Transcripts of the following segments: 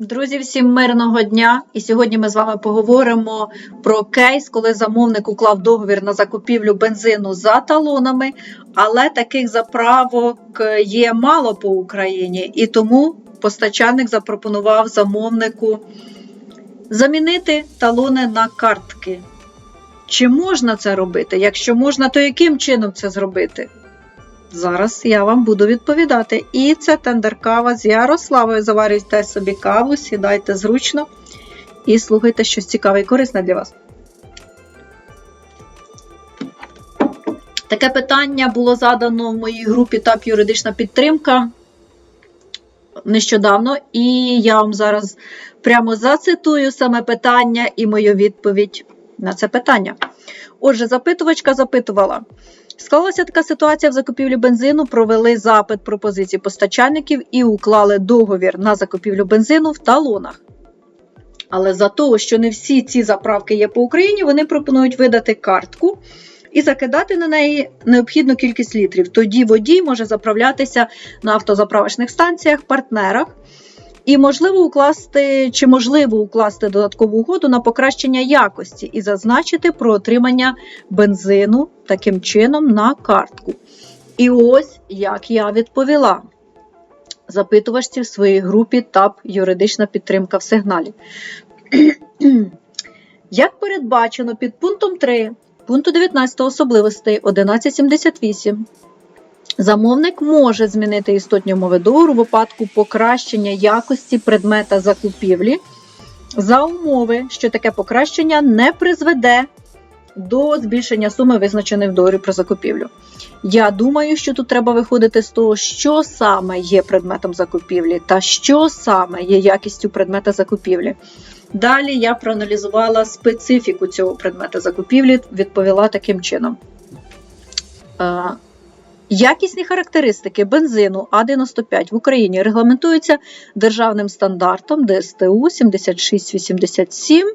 Друзі, всім мирного дня! І сьогодні ми з вами поговоримо про кейс, коли замовник уклав договір на закупівлю бензину за талонами, але таких заправок є мало по Україні, і тому постачальник запропонував замовнику замінити талони на картки. Чи можна це робити? Якщо можна, то яким чином це зробити? Зараз я вам буду відповідати. І це тендер кава з Ярославою. Заварюйте собі каву, сідайте зручно і слухайте щось цікаве і корисне для вас. Таке питання було задано в моїй групі ТАП юридична підтримка нещодавно, і я вам зараз прямо зацитую саме питання і мою відповідь на це питання. Отже, запитувачка запитувала. Склалася така ситуація в закупівлі бензину. Провели запит пропозицій постачальників і уклали договір на закупівлю бензину в талонах. Але за того, що не всі ці заправки є по Україні, вони пропонують видати картку і закидати на неї необхідну кількість літрів. Тоді водій може заправлятися на автозаправочних станціях, партнерах. І можливо укласти чи можливо укласти додаткову угоду на покращення якості і зазначити про отримання бензину таким чином на картку. І ось як я відповіла запитувачці в своїй групі ТАП юридична підтримка в сигналі. Як передбачено під пунктом 3 пункту 19 особливостей 1178 Замовник може змінити істотні умови договору у випадку покращення якості предмета закупівлі за умови, що таке покращення не призведе до збільшення суми, визначеної в договорі про закупівлю. Я думаю, що тут треба виходити з того, що саме є предметом закупівлі та що саме є якістю предмета закупівлі. Далі я проаналізувала специфіку цього предмета закупівлі, відповіла таким чином. Якісні характеристики бензину А95 в Україні регламентуються державним стандартом ДСТУ 7687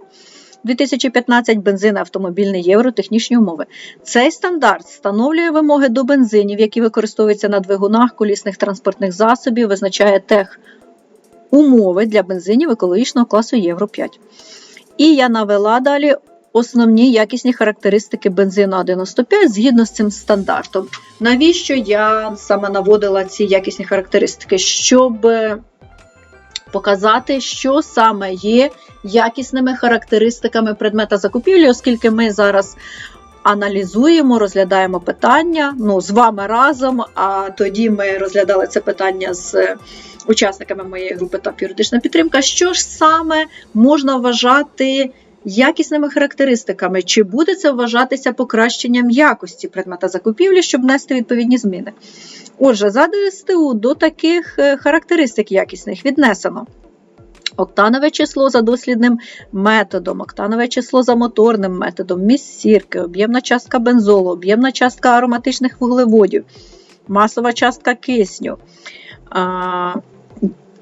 2015 бензин автомобільний євро технічні умови. Цей стандарт встановлює вимоги до бензинів, які використовуються на двигунах колісних транспортних засобів, визначає тех умови для бензинів екологічного класу Євро 5. І я навела далі основні якісні характеристики бензину А95 згідно з цим стандартом. Навіщо я саме наводила ці якісні характеристики? Щоб показати, що саме є якісними характеристиками предмета закупівлі, оскільки ми зараз аналізуємо, розглядаємо питання ну, з вами разом, а тоді ми розглядали це питання з учасниками моєї групи ТАП юридична підтримка. Що ж саме можна вважати? Якісними характеристиками, чи буде це вважатися покращенням якості предмета закупівлі, щоб внести відповідні зміни. Отже, за ДСТУ до таких характеристик якісних віднесено. Октанове число за дослідним методом, октанове число за моторним методом, міст сірки, об'ємна частка бензолу, об'ємна частка ароматичних вуглеводів, масова частка кисню.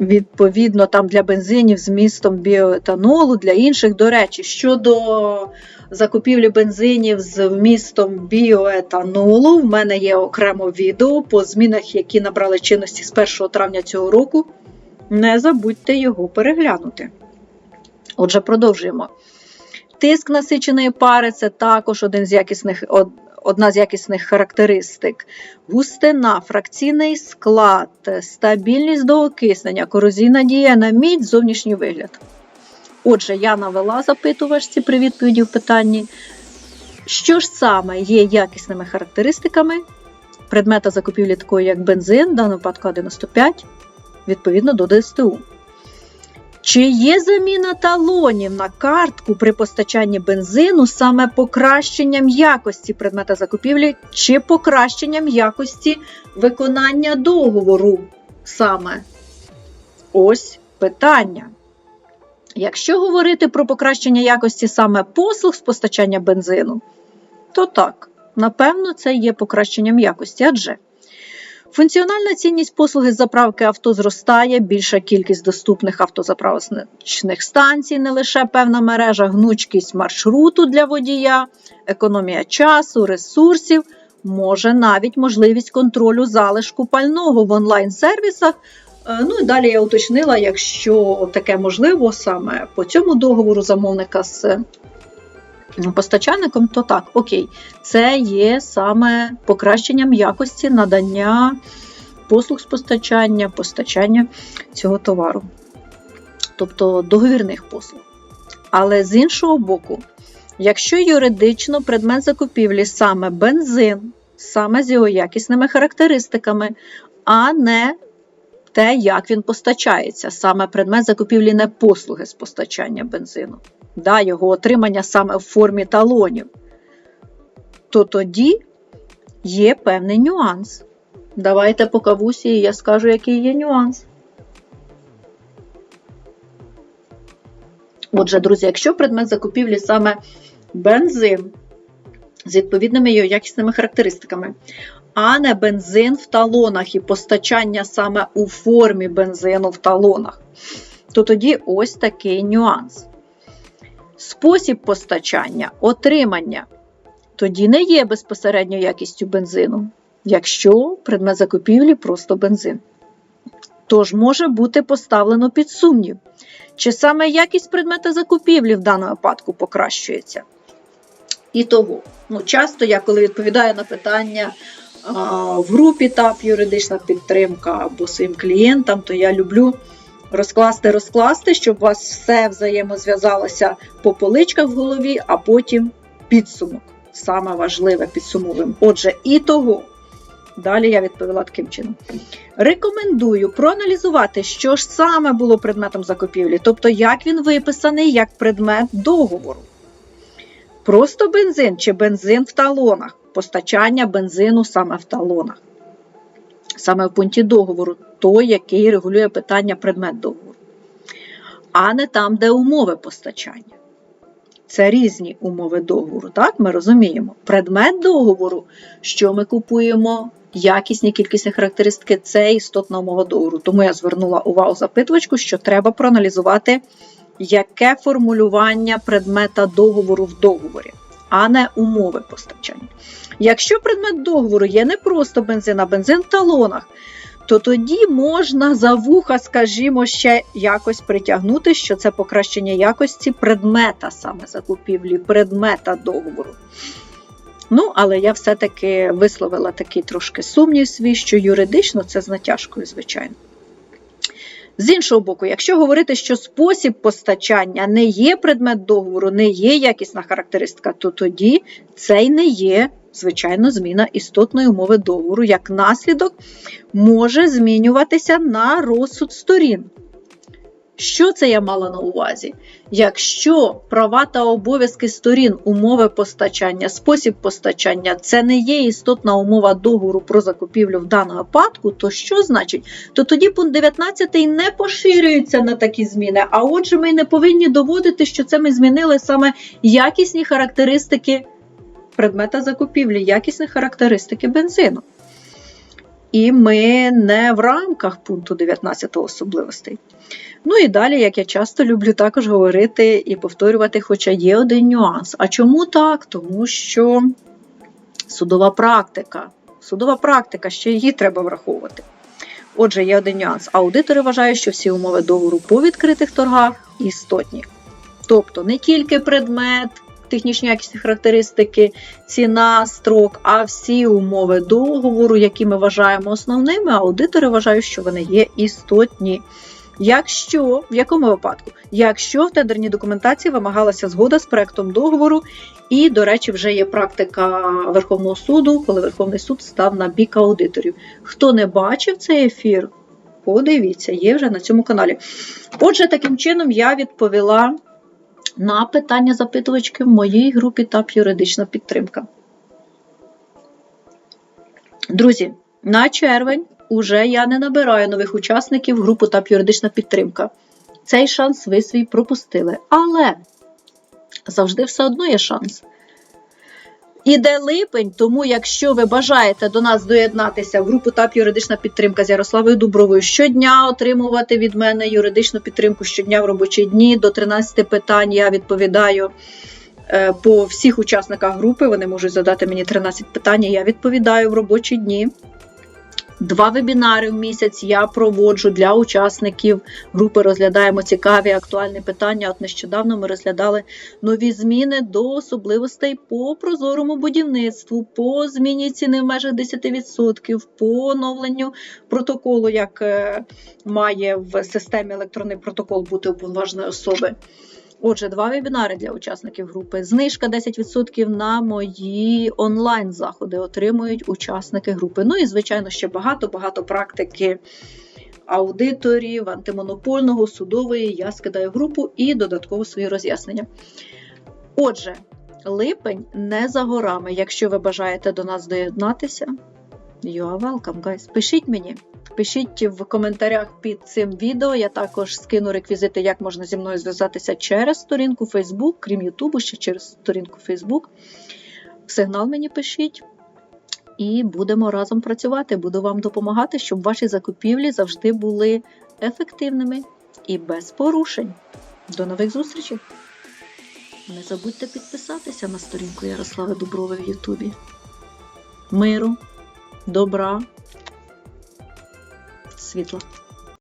Відповідно, там для бензинів з містом біоетанолу, для інших. До речі, щодо закупівлі бензинів з вмістом біоетанолу, в мене є окремо відео по змінах, які набрали чинності з 1 травня цього року. Не забудьте його переглянути. Отже, продовжуємо. Тиск насиченої пари це також один з якісних, одна з якісних характеристик. Густина, фракційний склад, стабільність до окиснення, корозійна дія на мідь, зовнішній вигляд. Отже, я навела запитувачці при відповіді в питанні, що ж саме є якісними характеристиками предмета закупівлі такої, як бензин, в даному випадку А95, відповідно до ДСТУ. Чи є заміна талонів на картку при постачанні бензину саме покращенням якості предмета закупівлі, чи покращенням якості виконання договору саме? Ось питання. Якщо говорити про покращення якості саме послуг з постачання бензину, то так, напевно, це є покращенням якості, адже. Функціональна цінність послуги заправки авто зростає, більша кількість доступних автозаправочних станцій, не лише певна мережа, гнучкість маршруту для водія, економія часу, ресурсів, може навіть можливість контролю залишку пального в онлайн-сервісах. Е, Ну і далі я уточнила, якщо таке можливо саме по цьому договору замовника з постачальником, то так, окей, це є саме покращенням якості надання послуг з постачання, постачання цього товару, тобто договірних послуг. Але з іншого боку, якщо юридично предмет закупівлі саме бензин, саме з його якісними характеристиками, а не те, як він постачається, саме предмет закупівлі не послуги з постачання бензину, да, його отримання саме в формі талонів, то тоді є певний нюанс. Давайте по кавусі, і я скажу, який є нюанс. Отже, друзі, якщо предмет закупівлі саме бензин з відповідними його якісними характеристиками, а не бензин в талонах і постачання саме у формі бензину в талонах, то тоді ось такий нюанс. Спосіб постачання, отримання тоді не є безпосередньо якістю бензину, якщо предмет закупівлі просто бензин. Тож може бути поставлено під сумнів, чи саме якість предмета закупівлі в даному випадку покращується. І того, ну, часто я, коли відповідаю на питання а, в групі ТАП юридична підтримка або своїм клієнтам, то я люблю розкласти, розкласти, щоб у вас все взаємозв'язалося по поличках в голові, а потім підсумок. Саме важливе підсумовуємо. Отже, і того. Далі я відповіла таким чином. Рекомендую проаналізувати, що ж саме було предметом закупівлі, тобто як він виписаний як предмет договору. Просто бензин чи бензин в талонах, постачання бензину саме в талонах, саме в пункті договору, той, який регулює питання предмет договору, а не там, де умови постачання. Це різні умови договору, так? Ми розуміємо. Предмет договору, що ми купуємо, якісні кількісні характеристики, це істотна умова договору. Тому я звернула увагу запитувачку, що треба проаналізувати, яке формулювання предмета договору в договорі, а не умови постачання. Якщо предмет договору є не просто бензин, а бензин в талонах, то тоді можна за вуха, скажімо, ще якось притягнути, що це покращення якості предмета саме закупівлі, предмета договору. Ну, але я все-таки висловила такий трошки сумнів свій, що юридично це з натяжкою, звичайно. З іншого боку, якщо говорити, що спосіб постачання не є предмет договору, не є якісна характеристика, то тоді це й не є, звичайно, зміна істотної умови договору, як наслідок може змінюватися на розсуд сторін. Що це я мала на увазі? Якщо права та обов'язки сторін умови постачання, спосіб постачання це не є істотна умова договору про закупівлю в даному випадку, то що значить? То тоді пункт 19 не поширюється на такі зміни, а отже, ми не повинні доводити, що це ми змінили саме якісні характеристики предмета закупівлі, якісні характеристики бензину. І ми не в рамках пункту 19 особливостей. Ну і далі, як я часто люблю також говорити і повторювати, хоча є один нюанс. А чому так? Тому що судова практика. Судова практика, ще її треба враховувати. Отже, є один нюанс. Аудитори вважають, що всі умови договору по відкритих торгах істотні. Тобто не тільки предмет, технічні якісні характеристики, ціна, строк, а всі умови договору, які ми вважаємо основними, аудитори вважають, що вони є істотні. Якщо, в якому випадку? Якщо в тендерній документації вимагалася згода з проектом договору, і, до речі, вже є практика Верховного суду, коли Верховний суд став на бік аудиторів. Хто не бачив цей ефір, подивіться, є вже на цьому каналі. Отже, таким чином я відповіла на питання запитувачки в моїй групі ТАП юридична підтримка. Друзі, на червень уже я не набираю нових учасників в групу ТАП юридична підтримка. Цей шанс ви свій пропустили. Але завжди все одно є шанс. Іде липень, тому якщо ви бажаєте до нас доєднатися в групу ТАП юридична підтримка з Ярославою Дубровою, щодня отримувати від мене юридичну підтримку щодня в робочі дні до 13 питань я відповідаю е, по всіх учасниках групи. Вони можуть задати мені 13 питань, я відповідаю в робочі дні. Два вебінари в місяць я проводжу для учасників групи. Розглядаємо цікаві актуальні питання. От нещодавно ми розглядали нові зміни до особливостей по прозорому будівництву, по зміні ціни в межах 10%, по оновленню протоколу, як е, має в системі електронний протокол бути уповноваженої особи. Отже, два вебінари для учасників групи. Знижка 10% на мої онлайн-заходи отримують учасники групи. Ну і, звичайно, ще багато-багато практики аудиторів, антимонопольного, судової. Я скидаю групу і додатково свої роз'яснення. Отже, липень не за горами. Якщо ви бажаєте до нас доєднатися, you are welcome, guys. Пишіть мені. Пишіть в коментарях під цим відео. Я також скину реквізити, як можна зі мною зв'язатися через сторінку Facebook, крім Ютубу, ще через сторінку Facebook. Сигнал мені пишіть. І будемо разом працювати. Буду вам допомагати, щоб ваші закупівлі завжди були ефективними і без порушень. До нових зустрічей! Не забудьте підписатися на сторінку Ярослави Дубрової в Ютубі. Миру, добра, світла.